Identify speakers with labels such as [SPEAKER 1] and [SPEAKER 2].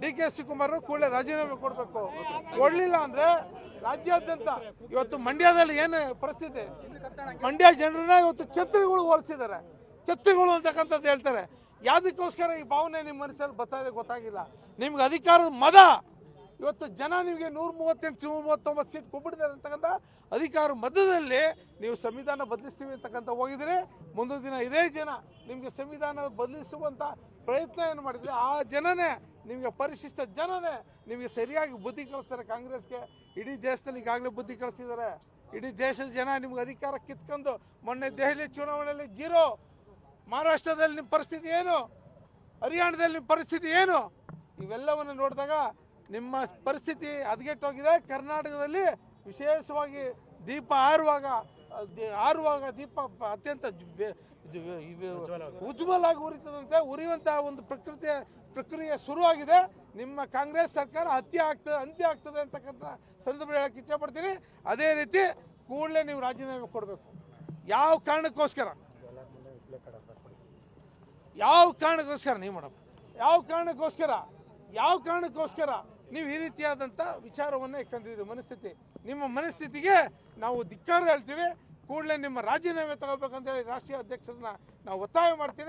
[SPEAKER 1] D K Shivakumar ಕೂಡಲೇ ರಾಜೀನಾಮೆ ಕೊಡಬೇಕು. ಕೊಡ್ಲಿಲ್ಲ ಅಂದ್ರೆ ರಾಜ್ಯಾದ್ಯಂತ ಇವತ್ತು ಮಂಡ್ಯದಲ್ಲಿ ಏನು ಪರಿಸ್ಥಿತಿ? ಮಂಡ್ಯ ಜನರನ್ನ ಇವತ್ತು ಛತ್ರಿಗಳು ಹೋಲಿಸಿದ್ದಾರೆ. ಛತ್ರಿಗಳು ಅಂತಕ್ಕಂಥದ್ದು ಹೇಳ್ತಾರೆ. ಯಾವುದಕ್ಕೋಸ್ಕರ ಈ ಭಾವನೆ ನಿಮ್ಮ ಮನಸ್ಸಲ್ಲಿ ಬರ್ತಾ ಇದೆ ಗೊತ್ತಾಗಿಲ್ಲ. ನಿಮ್ಗೆ ಅಧಿಕಾರದ ಮದ ಇವತ್ತು ಜನ ನಿಮಗೆ ನೂರ ಮೂವತ್ತೆಂಟು, ನೂರ ಮೂವತ್ತೊಂಬತ್ತು ಸೀಟ್ ಕೊಟ್ಬಿಟ್ಟಿದ್ದಾರೆ ಅಂತಕ್ಕಂಥ ಅಧಿಕಾರ ಮಧ್ಯದಲ್ಲಿ ನೀವು ಸಂವಿಧಾನ ಬದಲಿಸ್ತೀವಿ ಅಂತಕ್ಕಂಥ ಹೋಗಿದರೆ ಮುಂದಿನ ದಿನ ಇದೇ ಜನ ನಿಮಗೆ ಸಂವಿಧಾನ ಬದಲಿಸುವಂಥ ಪ್ರಯತ್ನ ಏನು ಮಾಡಿದ್ರೆ ಆ ಜನನೇ ನಿಮಗೆ ಪರಿಶಿಷ್ಟ ಜನನೇ ನಿಮಗೆ ಸರಿಯಾಗಿ ಬುದ್ಧಿ ಕಳಿಸ್ತಾರೆ ಕಾಂಗ್ರೆಸ್ಗೆ. ಇಡೀ ದೇಶದಲ್ಲಿ ಈಗಾಗಲೇ ಬುದ್ಧಿ ಕಳಿಸಿದ್ದಾರೆ. ಇಡೀ ದೇಶದ ಜನ ನಿಮ್ಗೆ ಅಧಿಕಾರ ಕಿತ್ಕೊಂಡು ಮೊನ್ನೆ ದೆಹಲಿ ಚುನಾವಣೆಯಲ್ಲಿ ಜೀರೋ. ಮಹಾರಾಷ್ಟ್ರದಲ್ಲಿ ನಿಮ್ಮ ಪರಿಸ್ಥಿತಿ ಏನು? ಹರಿಯಾಣದಲ್ಲಿ ನಿಮ್ಮ ಪರಿಸ್ಥಿತಿ ಏನು? ಇವೆಲ್ಲವನ್ನು ನೋಡಿದಾಗ ನಿಮ್ಮ ಪರಿಸ್ಥಿತಿ ಹದಗೆಟ್ಟೋಗಿದೆ ಕರ್ನಾಟಕದಲ್ಲಿ ವಿಶೇಷವಾಗಿ ದೀಪ ಆರುವಾಗ ಆರುವಾಗ ದೀಪ ಅತ್ಯಂತ ಉಜ್ವಲಾಗಿ ಉರಿತದಂತೆ ಉರಿಯುವಂತಹ ಒಂದು ಪ್ರಕೃತಿಯ ಪ್ರಕ್ರಿಯೆ ಶುರುವಾಗಿದೆ. ನಿಮ್ಮ ಕಾಂಗ್ರೆಸ್ ಸರ್ಕಾರ ಹತ್ಯೆ ಆಗ್ತದೆ ಅಂತ್ಯ ಆಗ್ತದೆ ಅಂತಕ್ಕಂಥ ಸಂದರ್ಭ ಹೇಳಕ್ಕೆ ಇಚ್ಛಪಡ್ತೀನಿ. ಅದೇ ರೀತಿ ಕೂಡಲೇ ನೀವು ರಾಜೀನಾಮೆ ಕೊಡಬೇಕು. ಯಾವ ಕಾರಣಕ್ಕೋಸ್ಕರ? ಯಾವ ಕಾರಣಕ್ಕೋಸ್ಕರ? ನೀವು ಮಾಡಪ್ಪ. ಯಾವ ಕಾರಣಕ್ಕೋಸ್ಕರ? ಯಾವ ಕಾರಣಕ್ಕೋಸ್ಕರ? ನೀವು ಈ ರೀತಿಯಾದಂಥ ವಿಚಾರವನ್ನು ಇಟ್ಕೊಂಡಿದ್ದೀರಿ ಮನಸ್ಥಿತಿ. ನಿಮ್ಮ ಮನಸ್ಥಿತಿಗೆ ನಾವು ಧಿಕ್ಕಾರ ಹೇಳ್ತೀವಿ. ಕೂಡಲೇ ನಿಮ್ಮ ರಾಜೀನಾಮೆ ತಗೋಬೇಕಂತೇಳಿ ರಾಷ್ಟ್ರೀಯ ಅಧ್ಯಕ್ಷರನ್ನ ನಾವು ಒತ್ತಾಯ ಮಾಡ್ತೀನಿ.